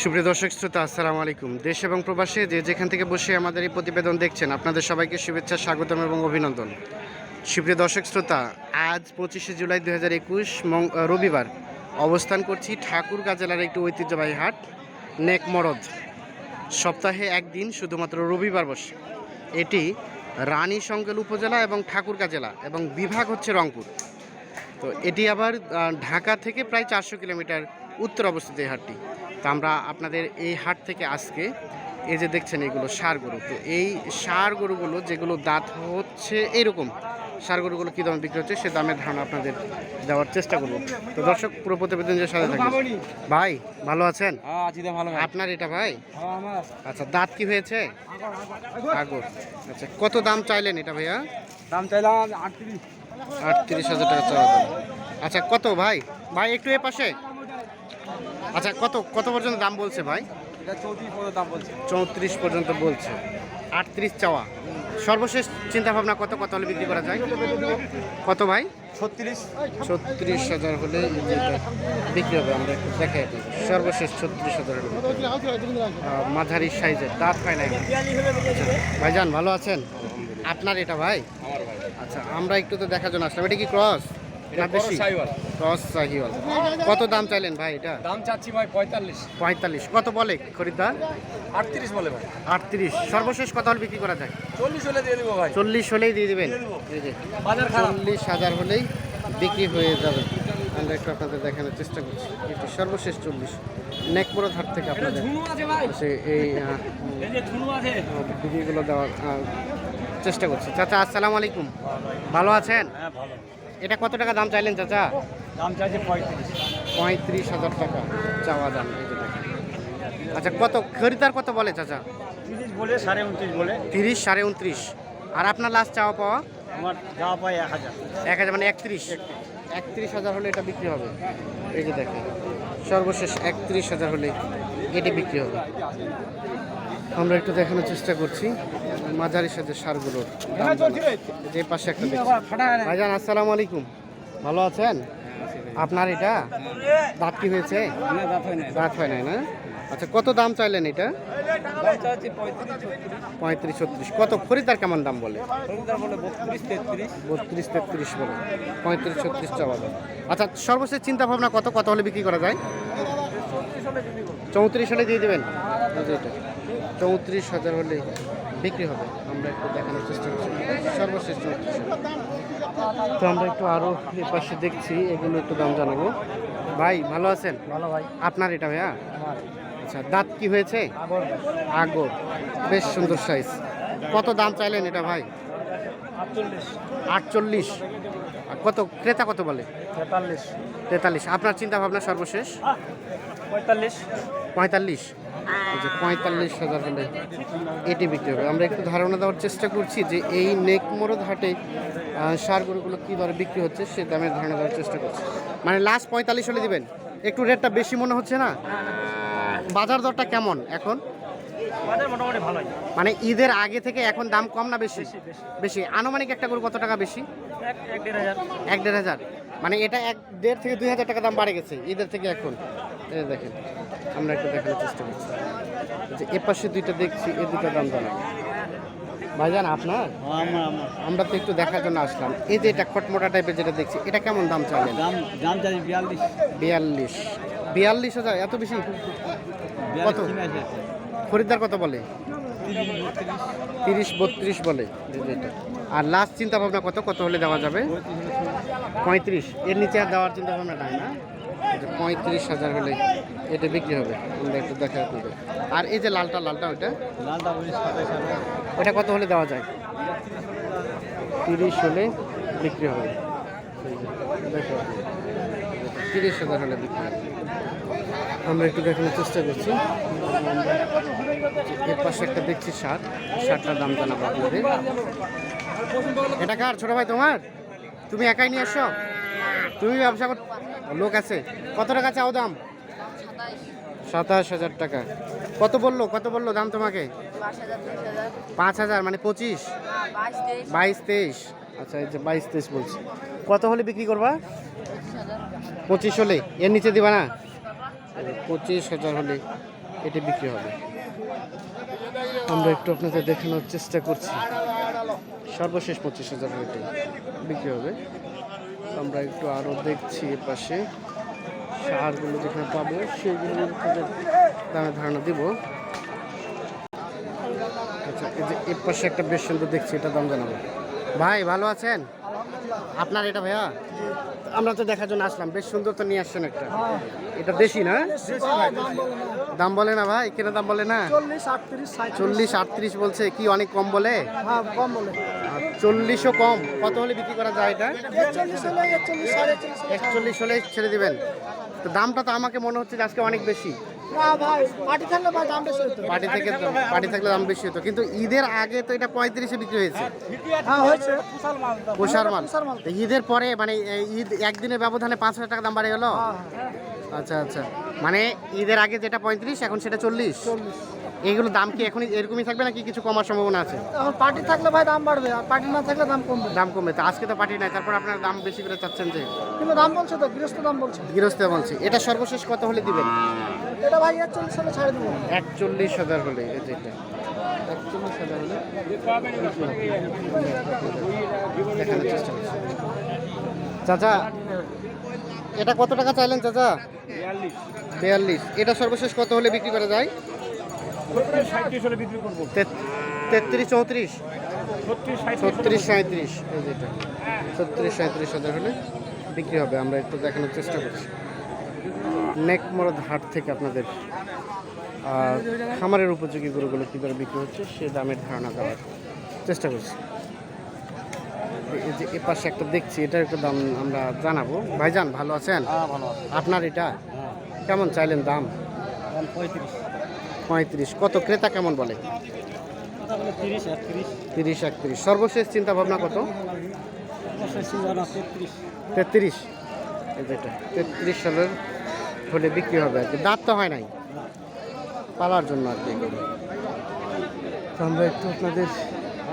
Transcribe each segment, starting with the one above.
সুপ্রিয় দর্শক, শ্রোতা, আসসালামু আলাইকুম। দেশ এবং প্রবাসে যে যেখান থেকে বসে আমাদের এই প্রতিবেদন দেখছেন, আপনাদের সবাইকে শুভেচ্ছা, স্বাগতম এবং অভিনন্দন। সুপ্রিয় দর্শক, শ্রোতা, আজ পঁচিশে জুলাই দু হাজার একুশ রবিবার অবস্থান করছি ঠাকুরগাঁ জেলার একটি ঐতিহ্যবাহী হাট নেকমরদ সপ্তাহে একদিন শুধুমাত্র রবিবার বসে। এটি রানী সংকেল উপজেলা এবং ঠাকুরগাঁ জেলা এবং বিভাগ হচ্ছে রংপুর। তো এটি আবার ঢাকা থেকে প্রায় চারশো কিলোমিটার উত্তর অবস্থিত এই হাটটি। তো আমরা আপনাদের এই হাট থেকে আজকে এই যে দেখছেন এগুলো সার গরু তো এই সার গরুগুলো যেগুলো দাঁত হচ্ছে এইরকম সার গরুগুলো কী দামে বিক্রি হচ্ছে সে দামের ধারণা আপনাদের দেওয়ার চেষ্টা করব। তো দর্শক পুরো প্রতিবেদন যে সাথে থাকবে। ভাই ভালো আছেন? হ্যাঁ আপনার এটা ভাই? হ্যাঁ আচ্ছা দাঁত কি হয়েছে? আগর। আচ্ছা কত দাম চাইলেন এটা ভাইয়া? দাম চাইলাম আটত্রিশ। আটত্রিশ হাজার টাকা চাওয়া দাম। আচ্ছা কত ভাই? ভাই একটু এ পাশে। আচ্ছা কত কত পর্যন্ত দাম বলছে ভাই? চৌত্রিশ পর্যন্ত দাম বলছে। চৌত্রিশ পর্যন্ত বলছে। আটত্রিশ চাওয়া। সর্বশেষ চিন্তা ভাবনা কত কত হলে বিক্রি করা যায়? কত ভাই? ছত্রিশ। ছত্রিশ হাজার হলে বিক্রি হবে আমরা একটু দেখাই। সর্বশেষ ছত্রিশ হাজার মাঝারি সাইজের দাঁত হয় না। আচ্ছা ভাইজান ভালো আছেন? আপনার এটা ভাই। আচ্ছা আমরা একটু তো দেখার জন্য আসলাম। এটা কি ক্রস? না বেশি। ক্রস সাহিওয়াল কত দাম চাইলেন ভাই এটা? দাম চাচ্ছি ভাই পঁয়তাল্লিশ। পঁয়তাল্লিশ। কত বলে খরিদ্দার? আটত্রিশ বলে ভাই। আটত্রিশ। সর্বশেষ কত হলে বিক্রি করা যায়? চল্লিশ হলে দিয়ে দেবো ভাই। চল্লিশ হলেই দিয়ে দিবেন? চল্লিশ হাজার হলেই বিক্রি হয়ে যাবে। আমরা একটু আপনাদের দেখানোর চেষ্টা করছি। এটি সর্বশেষ চল্লিশ। নেকপুরো ধার থেকে আপনাদের সে এই ভিডিওগুলো দেওয়ার চেষ্টা করছি। চাচা আসসালামু আলাইকুম। ভালো আছেন? হ্যাঁ ভালো। এটা কত টাকা দাম চাইলেন চাচা? দাম চাইছে পঁয়ত্রিশ। পঁয়ত্রিশ হাজার টাকা। চাওয়া দাম আচ্ছা কত খরিদার কত বলে চাচা? তিরিশ বলে সাড়ে উনত্রিশ বলে। তিরিশ সাড়ে উনত্রিশ। আর আপনার লাস্ট চাওয়া পাওয়া? আমার যাওয়া পাই এক হাজার। এক হাজার মানে একত্রিশ। একত্রিশ হাজার হলে এটা বিক্রি হবে। এই যে দেখেন সর্বশেষ একত্রিশ হাজার হলে এটি বিক্রি হবে। আমরা একটু দেখানোর চেষ্টা করছি, মাঝারি সাথে সারগুলোর যে পাশে একটা ভাইজান, আসসালামু আলাইকুম। ভালো আছেন? আপনার এটা? দাঁত কি হয়েছে? দাঁত হয় নাই না? আচ্ছা কত দাম চাইলেন এটা? পঁয়ত্রিশ ছত্রিশ। কত? খরিদার কেমন দাম বলে? বত্রিশ তেত্রিশ বলে। পঁয়ত্রিশ ছত্রিশ চাওয়া দাম। আচ্ছা সর্বশেষ চিন্তা ভাবনা কত? কত হলে বিক্রি করা যায়? চৌত্রিশ হলে দিয়ে দেবেন? এটা চৌত্রিশ হাজার হলে বিক্রি হবে। আমরা একটু দেখানোর চেষ্টা করছি। সর্বশেষ চৌত্রিশ তো আমরা একটু আরও এ পাশে দেখছি এগুলো একটু দাম জানাব। ভাই ভালো আছেন? ভালো ভাই। আপনার এটা ভাইয়া? আচ্ছা দাঁত কি হয়েছে? আগর বেশ সুন্দর সাইজ কত দাম চাইলেন এটা ভাই? আটচল্লিশ। কত ক্রেতা কত বলে? তেতাল্লিশ। তেতাল্লিশ। আপনার চিন্তা ভাবনা সর্বশেষ? পঁয়তাল্লিশ। পঁয়তাল্লিশ? যে পঁয়তাল্লিশ হাজার হলে এটি বিক্রি হবে। আমরা একটু ধারণা দেওয়ার চেষ্টা করছি যে এই নেকমরদ হাটে আহ, সার গরুগুলো কী দরে বিক্রি হচ্ছে সে দামের ধারণা দেওয়ার চেষ্টা করছি। মানে লাস্ট পঁয়তাল্লিশ হলে দিবেন। একটু রেটটা বেশি মনে হচ্ছে না? বাজার দরটা কেমন এখন? মানে ঈদের আগে থেকে এখন দাম কম না বেশি? বেশি আনুমানিক একটা গরু কত টাকা বেশি? এক দেড় হাজার। মানে এটা এক দেড় থেকে দুই হাজার টাকা দাম বাড়ে গেছে ঈদের থেকে এখন। এই দেখেন আমরা একটু দেখানোর চেষ্টা করছি। যে এ পাশে দুইটা দেখছি এই দুইটা দাম জানা। ভাইজান আপনার? আমার আমার। আমরা তো একটু দেখার জন্য আসলাম। এই যে এটা খটমোটা টাইপের যেটা দেখছি এটা কেমন দাম চাইলেন? দাম দাম চাই বিয়াল্লিশ। বিয়াল্লিশ। বিয়াল্লিশ হাজার এত বেশি? কত? খরিদ্দার কত বলে? তিরিশ বত্রিশ। বলে। এটা। আর লাস্ট চিন্তা ভাবনা কত? কত হলে দেওয়া যাবে? পঁয়ত্রিশ। এর নিচে আর দেওয়ার চিন্তা ভাবনা নাই না? পঁয়ত্রিশ হাজার হলে এটা বিক্রি হবে। আমরা একটু দেখা করব আর এই যে লালটা লালটা ওইটা? লালটা হাজার। ওটা কত হলে দেওয়া যায়? তিরিশ হলে বিক্রি হবে। দেখো তিরিশ হাজার হলে বিক্রি হবে। আমরা একটু দেখানোর চেষ্টা করছি। এর পাশে একটা দেখছি শার্ট শার্টটার দাম জানাব আপনাদের। এটা কার? ছোট ভাই তোমার? তুমি একাই নিয়ে আসো? তুমি ব্যবসা কর লোক আছে। কত টাকা চাও দাম? সাতাশ হাজার টাকা। কত বলল? কত বলল দাম তোমাকে? পাঁচ হাজার মানে পঁচিশ? বাইশ তেইশ। আচ্ছা এই যে বাইশ তেইশ বলছি। কত হলে বিক্রি করবা? পঁচিশ হলে। এর নিচে দিবা না? পঁচিশ হাজার হলে এটি বিক্রি হবে। আমরা একটু আপনাদের দেখানোর চেষ্টা করছি। সর্বশেষ পঁচিশ হাজার রেটে বিক্রি হবে। আমরা একটু আরও দেখছি এ পাশে সারগুলো যেখানে পাবো সেগুলো দামে ধারণা দিব। আচ্ছা এই যে এর পাশে একটা বেশ সুন্দর দেখছি এটা দাম জানাব। ভাই ভালো আছেন? আপনার এটা ভাইয়া? আমরা তো দেখার জন্য আসলাম বেশ সুন্দর তো নিয়ে আসছেন একটা। এটা দেশি না? দাম বলে না ভাই কেন দাম বলে না? চল্লিশ আটত্রিশ বলছে কি অনেক কম বলে? হ্যাঁ কম বলে। চল্লিশও কম। কত হলে বিক্রি করা যায় এটা? একচল্লিশ হলে ছেড়ে দিবেন। তো দামটা তো আমাকে মনে হচ্ছে যে আজকে অনেক বেশি। পার্টি থাকলে দাম বেশি হতো। থেকে পার্টি থাকলে দাম বেশি হতো। কিন্তু ঈদের আগে তো এটা পঁয়ত্রিশে বিক্রি হয়েছে। হ্যাঁ হয়েছে। মাল পোষার ঈদের পরে মানে ঈদ একদিনের ব্যবধানে পাঁচ হাজার টাকা দাম বাড়ে গেল? হ্যাঁ। আচ্ছা আচ্ছা। মানে ঈদের আগে যেটা পঁয়ত্রিশ এখন সেটা চল্লিশ। চল্লিশ। এইগুলো দাম কি এখনই এরকমই থাকবে নাকি কিছু কমার সম্ভাবনা আছে? এখন পার্টি থাকলে ভাই দাম বাড়বে আর পার্টি না থাকলে দাম কমবে। দাম কমবে তো আজকে তো পার্টি নাই তারপর আপনার দাম বেশি করে চাচ্ছেন যে? কিন্তু দাম বলছে তো গৃহস্থ দাম বলছে। গৃহস্থ বলছে। এটা সর্বশেষ কত হলে দিবেন? এটা ভাই একচল্লিশ হলে ছাড়ে দেবো। একচল্লিশ হাজার হলে এই যে এটা। একচল্লিশ হাজার হলে? দেখানোর চেষ্টা করছি। চাচা এটা কত টাকা চাইলেন চাচা? বিয়াল্লিশ। এটা সর্বশেষ কত হলে বিক্রি করা যায়? তেত্রিশ চৌত্রিশ? ছত্রিশ সাঁত্রিশ এই যেটা ছত্রিশ সাঁত্রিশ হাজার হলে বিক্রি হবে আমরা একটু দেখানোর চেষ্টা করছি। নেকমরদ হাট থেকে আপনাদের আর খামারের উপযোগী গরুগুলো কী দরে বিক্রি হচ্ছে সে দামের ধারণা দেওয়ার চেষ্টা করছি। এই যে এ পাশে একটা দেখছি এটার একটা দাম আমরা জানাব। ভাইজান ভালো আছেন? হ্যাঁ আপনার এটা? হ্যাঁ। কেমন চাইলেন দাম? দাম পঁয়ত্রিশ। পঁয়ত্রিশ। কত? ক্রেতা কেমন বলে? তিরিশ, একত্রিশ। সর্বশেষ চিন্তা ভাবনা কত? তেত্রিশ। তেত্রিশ সালের হলে বিক্রি হবে আর কি। দাঁত তো হয় নাই? পালার জন্য আর কি। আমরা একটু আপনাদের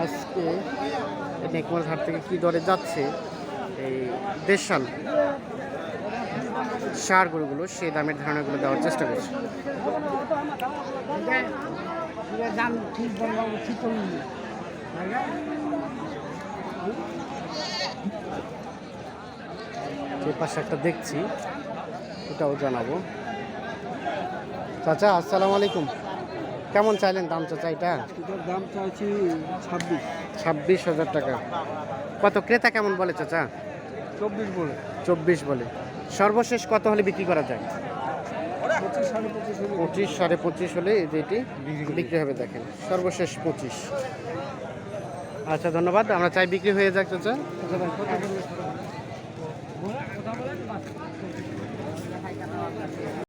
আজকে নেকমাল হাট থেকে কী দরে যাচ্ছে? এই দেশাল। সার গরুগুলো সেই দামের ধারণাগুলো দেওয়ার চেষ্টা করছি। দাম ঠিক ঠিক যে পাশে একটা দেখছি ওটাও জানাব। চাচা আসসালামু আলাইকুম। কেমন চাইলেন দাম চাচা এটা? দাম চাইছি ছাব্বিশ। ছাব্বিশ হাজার টাকা। কত? ক্রেতা কেমন বলে চাচা? চব্বিশ বলে। চব্বিশ বলে। সর্বশেষ কত হলে বিক্রি করা যায়? পঁচিশ সাড়ে পঁচিশ হলে। এটি বিক্রি হবে দেখেন। সর্বশেষ পঁচিশ। আচ্ছা ধন্যবাদ। আমরা চাই বিক্রি হয়ে যাক চাচা।